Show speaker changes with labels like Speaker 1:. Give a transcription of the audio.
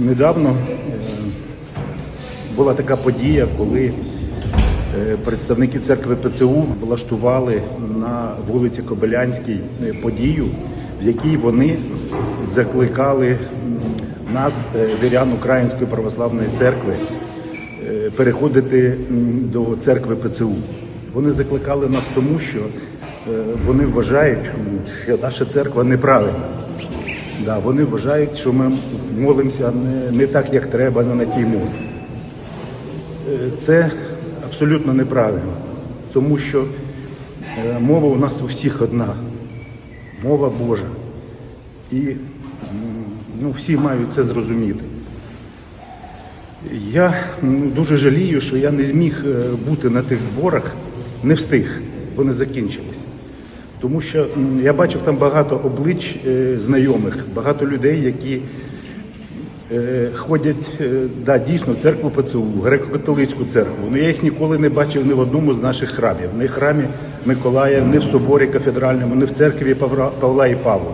Speaker 1: Недавно е, була така подія, коли е, представники церкви ПЦУ влаштували на вулиці Кобилянській е, подію, в якій вони закликали нас, вірян Української православної церкви, переходити до церкви ПЦУ. Вони закликали нас тому, що вони вважають, що наша церква неправильна. Да, вони вважають, що ми молимося не, не так, як треба, не на тій мові. Е, Це абсолютно неправильно, тому що е, мова у нас у всіх одна мова Божа. І ну, всі мають це зрозуміти. Я ну, дуже жалію, що я не зміг е, бути на тих зборах, не встиг, вони закінчились. Тому що я бачив там багато облич е, знайомих, багато людей, які е, ходять е, да, дійсно в церкву ПЦУ, греко-католицьку церкву. Ну я їх ніколи не бачив ні в одному з наших храмів, ні в храмі Миколая, ні в соборі кафедральному, ні в церкві Павла, Павла і Павла.